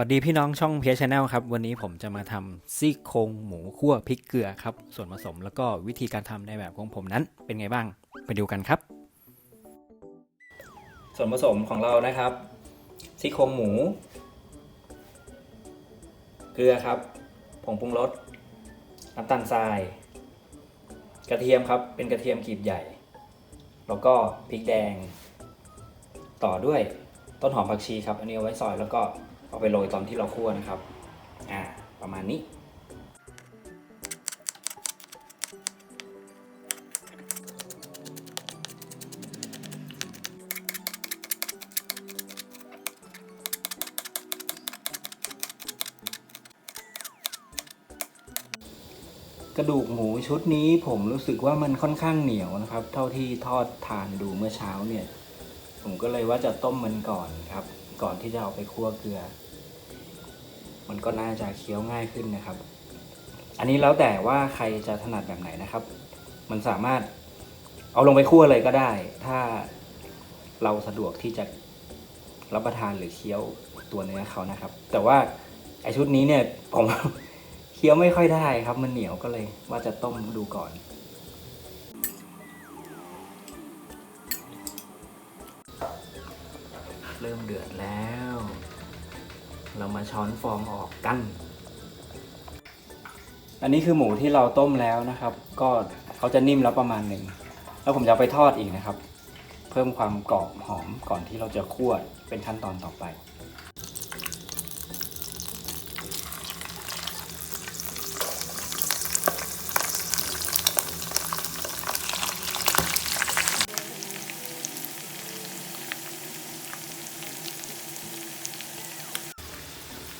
วัสดีพี่น้องช่องเพียชแนลครับ วันนี้ผมจะมาทำซี่โครงหมูคั่วพริกเกลือครับ ส่วนผสมแล้วก็วิธีการทำในแบบของผมนั้นเป็นไงบ้าง ไปดูกันครับ ส่วนผสมของเรานะครับ ซี่โครงหมู เกลือครับผงปรุงรสน้ำตาลทราย กระเทียมครับเป็นกระเทียมกลีบใหญ่ แล้วก็พริกแดง ต่อด้วยต้นหอมผักชีครับอันนี้เอาไว้ซอยแล้วก็ เอาไปโรยตอนที่เราคั่วนะครับ อ่า ประมาณนี้กระดูกหมูชุดนี้ผมรู้สึกว่ามันค่อนข้างเหนียวนะครับ เท่าที่ทอดทานดูเมื่อเช้าเนี่ย ผมก็เลยว่าจะต้มมันก่อนครับ ก่อนที่จะเอาไปคั่วเกลือ มันก็น่าจะเคี้ยวง่ายขึ้นนะครับ อันนี้แล้วแต่ว่าใครจะถนัดแบบไหนนะครับ มันสามารถเอาลงไปคั่วเลยก็ได้ ถ้าเราสะดวกที่จะรับประทานหรือเคี้ยวตัวเนื้อเขานะครับ แต่ว่าไอชุดนี้เนี่ยผมเคี้ยวไม่ค่อยได้ครับ มันเหนียวก็เลยว่าจะต้มดูก่อน เริ่มเดือดแล้ว เรามาช้อนฟองออกกัน อันนี้คือหมูที่เราต้มแล้วนะครับ ก็เขาจะนิ่มแล้วประมาณหนึ่ง แล้วผมจะไปทอดอีกนะครับ เพิ่มความกรอบหอมก่อนที่เราจะคั่วเป็นขั้นตอนต่อไป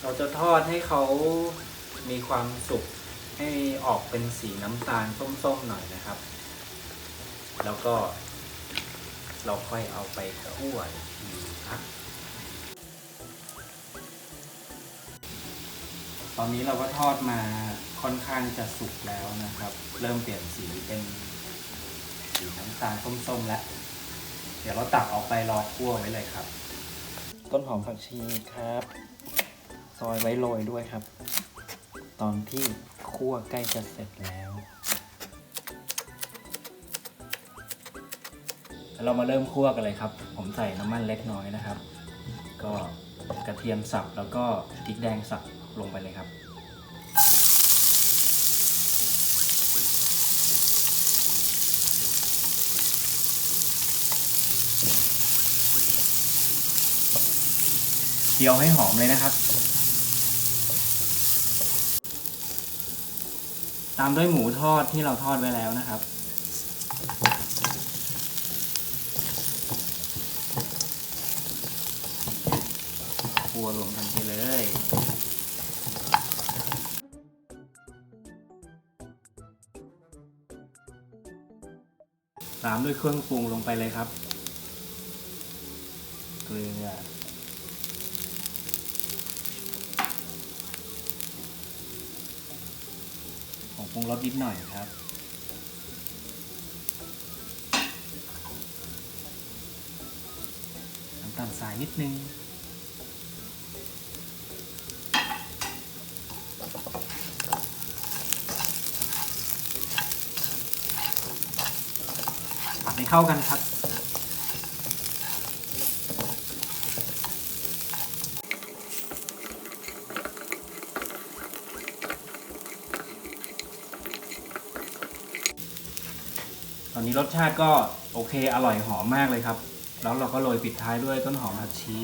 เราจะทอดให้เขามีความสุกให้ออกเป็นสีน้ำตาลส้มๆหน่อยนะครับ แล้วก็เราค่อยเอาไปคั่วอีกทีครับตอนนี้เราก็ทอดมาค่อนข้างจะสุกแล้วนะครับ เริ่มเปลี่ยนสีเป็นสีน้ำตาลส้มๆแล้ว เดี๋ยวเราตักออกไปรอคั่วไว้เลยครับ ต้นหอมผักชีครับ ซอยไว้โรยด้วยครับ ตอนที่คั่วใกล้จะเสร็จแล้ว เรามาเริ่มคั่วกันเลยครับ ผมใส่น้ำมันเล็กน้อยนะครับ ก็กระเทียมสับแล้วก็พริกแดงสับลงไปเลยครับเคี่ยวให้หอมเลยนะครับ ตามด้วยหมูทอดที่เราทอดไว้แล้วนะครับ คั่วรวมกันไปเลยตามด้วยเครื่องปรุงลงไปเลยครับ เกลือ ปรุงรสนิดหน่อยครับ น้ำตาลทรายนิดนึง ผัดให้เข้ากันครับ อนนี้รสชาติก็โอเคอร่อยหอมมากเลยครับ แล้วเราก็โรยปิดท้ายด้วยต้นหอมผักชี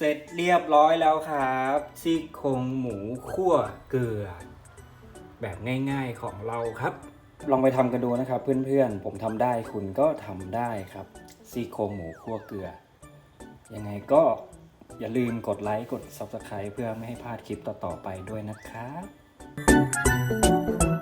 เสร็จเรียบร้อยแล้วครับซี่โครงหมูคั่วเกลือ แบบง่ายๆของเราครับ ลองไปทำกันดูนะครับ เพื่อนๆ ผมทำได้คุณก็ทำได้ครับซี่โครงหมูคั่วเกลือ ยังไงก็อย่าลืมกดไลค์กด Subscribe เพื่อไม่ให้พลาดคลิปต่อๆไปด้วยนะครับ